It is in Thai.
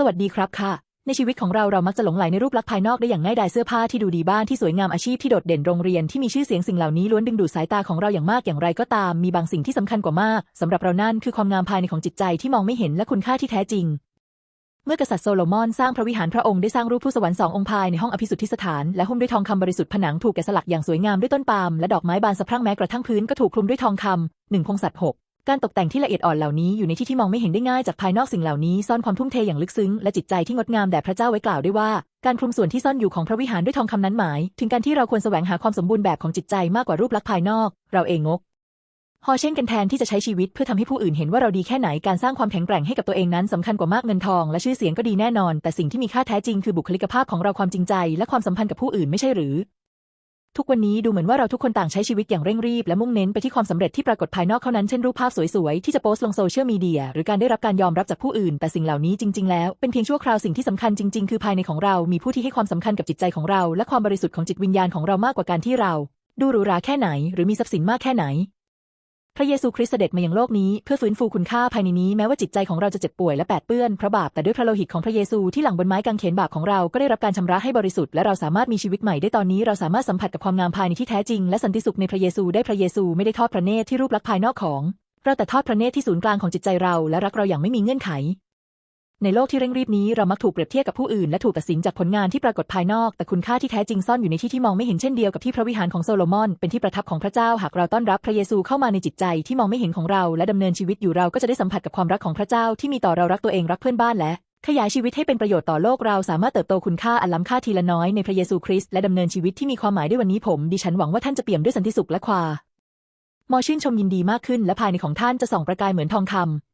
สวัสดีครับค่ะ ในชีวิตของเราเรามักจะหลงไหลในรูปลักษณ์ภายนอกได้อย่างง่ายดายเสื้อผ้าที่ดูดีบ้านที่สวยงามอาชีพที่โดดเด่นโรงเรียนที่มีชื่อเสียงสิ่งเหล่านี้ล้วนดึงดูดสายตาของเราอย่างมากอย่างไรก็ตาม มีบางสิ่งที่สำคัญกว่ามากสำหรับเรานั่นคือความงามภายในของจิตใจที่มองไม่เห็นและคุณค่าที่แท้จริงเมื่อกษัตริย์โซโลมอนสร้างพระวิหารพระองค์ได้สร้างรูปผู้สวรรค์สององค์ภายในห้องอภิสุทธิสถานและหุ้มด้วยทองคำบริสุทธิ์ผนังถูกแกะสลักอย่างสวยงามด้วยต้นปาล์มและดอกไม้บานสะพรั่งแม้กระทั่งพื้นก็ถูกคลุมด้วยทองคำหนึ่งพงศัตว์หก การตกแต่งที่ละเอียดอ่อนเหล่านี้อยู่ในที่ที่มองไม่เห็นได้ง่ายจากภายนอกสิ่งเหล่านี้ซ่อนความทุ่มเทอย่างลึกซึ้งและจิตใจที่งดงามแด่พระเจ้าไว้กล่าวได้ว่า การคลุมส่วนที่ซ่อนอยู่ของพระวิหารด้วยทองคำนั้นหมาย ถึงการที่เราควรแสวงหาความสมบูรณ์แบบของจิตใจมากกว่ารูปลักษณ์ภายนอก เราเองงกพอเช่นกันแทนที่จะใช้ชีวิตเพื่อทำให้ผู้อื่นเห็นว่าเราดีแค่ไหนการสร้างความแข็งแกร่งให้กับตัวเองนั้นสำคัญกว่ามากเงินทองและชื่อเสียงก็ดีแน่นอน แต่สิ่งที่มีค่าแท้จริงคือบุคลิกภาพของเราความจริงใจ และความสัมพันธ์กับผู้อื่นไม่ใช่หรือ ทุกวันนี้ดูเหมือนว่าเราทุกคนต่างใช้ชีวิตอย่างเร่งรีบและมุ่งเน้นไปที่ความสำเร็จที่ปรากฏภายนอกเท่านั้นเช่นรูปภาพสวยๆ ที่จะโพสต์ลงโซเชียลมีเดียหรือการได้รับการยอมรับจากผู้อื่น แต่สิ่งเหล่านี้จริงๆ แล้วเป็นเพียงชั่วคราวสิ่งที่สำคัญจริงๆ คือภายในของเรา มีผู้ที่ให้ความสำคัญกับจิตใจของเรา และความบริสุทธิ์ของจิตวิญญาณของเรามากกว่าการที่เรา ดูหรูหราแค่ไหน หรือมีทรัพย์สินมากแค่ไหน พระเยซูคริสต์เสด็จมายังโลกนี้เพื่อฟื้นฟูคุณค่าภายในนี้แม้ว่าจิตใจของเราจะเจ็บป่วยและแปดเปื้อนเพราะบาปแต่ด้วยพระโลหิตของพระเยซูที่หลังบนไม้กางเขนบาปของเราก็ได้รับการชำระให้บริสุทธิ์และเราสามารถมีชีวิตใหม่ได้ตอนนี้เราสามารถสัมผัสกับความงามภายในที่แท้จริงและสันติสุขในพระเยซูได้พระเยซูไม่ได้ทอดพระเนตรที่รูปลักษณ์ภายนอกของเราแต่ทอดพระเนตรที่ศูนย์กลางของจิตใจเราและรักเราอย่างไม่มีเงื่อนไข ในโลกที่เร่งรีบนี้เรามักถูกเปรียบเทียบกับผู้อื่นและถูกตัดสินจากผลงานที่ปรากฏภายนอก แต่คุณค่าที่แท้จริงซ่อนอยู่ในที่ที่มองไม่เห็นเช่นเดียวกับที่พระวิหารของโซโลมอน เป็นที่ประทับของพระเจ้าหากเราต้อนรับพระเยซูเข้ามาในจิตใจที่มองไม่เห็นของเรา และดำเนินชีวิตอยู่เราก็จะได้สัมผัสกับความรักของพระเจ้าที่มีต่อเรารักตัวเองรักเพื่อนบ้านและขยายชีวิตให้เป็นประโยชน์ต่อโลกเราสามารถเติบโตคุณค่าอันล้ำค่าทีละน้อยในพระเยซูคริสต์และดำเนินชีวิตที่มีความหมายด้วยวันนี้ผมดิฉันหวังว่าท่านจะเปี่ยมด้วยสันติสุขและความมอชื่นชมยินดีมากขึ้นและภายในของท่านจะส่องประกายเหมือนทองคำ